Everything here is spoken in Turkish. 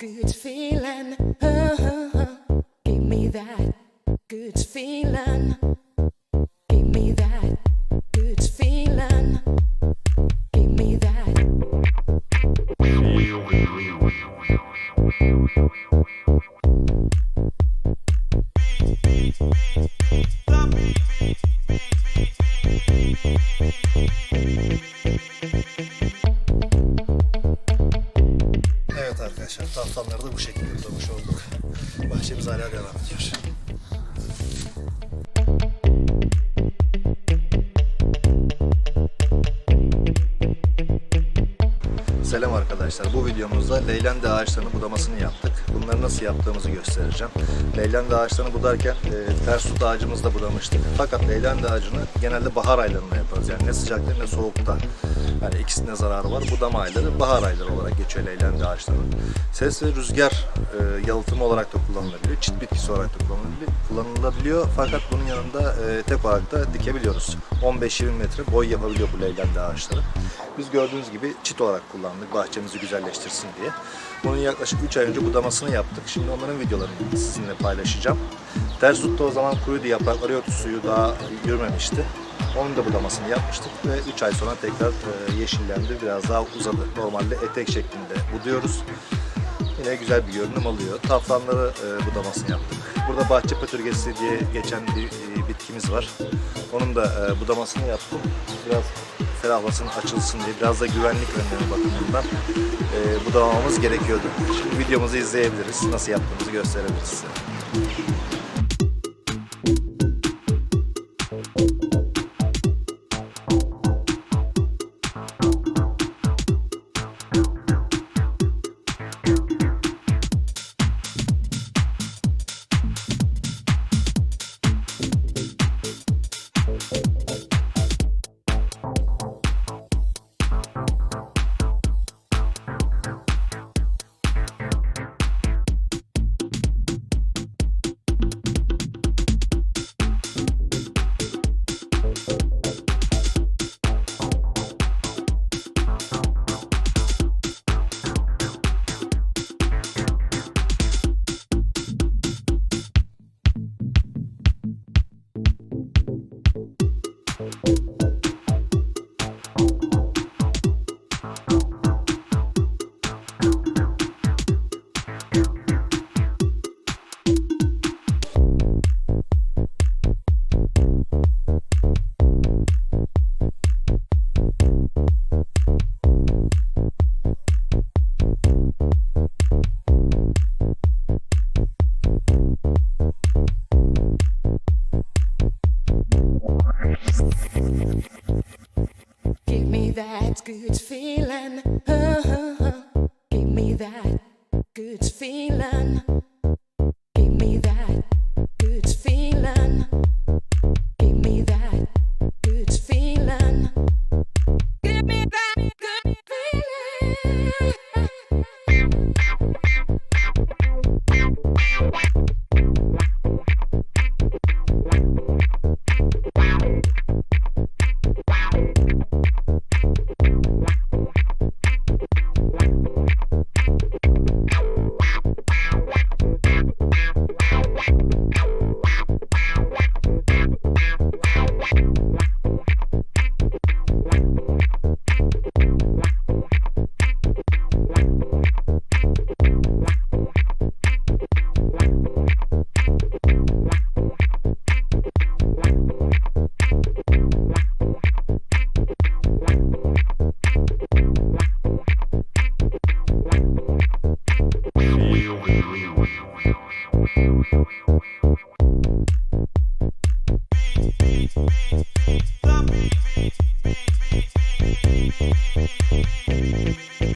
good. Taftanları da bu şekilde tutamış olduk. Bahçemiz hala devam ediyor. Arkadaşlar. Bu videomuzda leylende ağaçlarının budamasını yaptık. Bunları nasıl yaptığımızı göstereceğim. Leylende ağaçlarını budarken e, ters tut ağacımızı da budamıştık. Fakat leylende ağacını genelde bahar aylarında yaparız. Yani ne sıcakta ne soğukta. Yani ikisinde zararı var. Budama ayları bahar ayları olarak geçiyor leylende ağaçlarının. Ses ve rüzgar e, yalıtımı olarak da kullanılabiliyor. Çit bitkisi olarak da kullanılabiliyor. Fakat bunun yanında e, tek olarak da dikebiliyoruz. 15-20 metre boy yapabiliyor bu leylende ağaçları. Biz gördüğünüz gibi çit olarak kullandık bahçemizi güzelleştirsin diye. Bunun yaklaşık 3 ay önce budamasını yaptık. Şimdi onların videolarını sizinle paylaşacağım. Ters tutta o zaman kuruydu, yaprakları yoktu, suyu daha yürümemişti. Onun da budamasını yapmıştık ve 3 ay sonra tekrar e, yeşillendi, biraz daha uzadı. Normalde etek şeklinde buduyoruz. Yine güzel bir görünüm alıyor. Taflanları e, budamasını yaptık. Burada bahçe pötürgesi diye geçen bir e, bitkimiz var. Onun da budamasını yaptım. Biraz ferahlasın, açılsın diye biraz da güvenlik önlemi bakımından e, budamamız gerekiyordu. Şimdi videomuzu izleyebiliriz. Nasıl yaptığımızı gösterebiliriz size. feeling.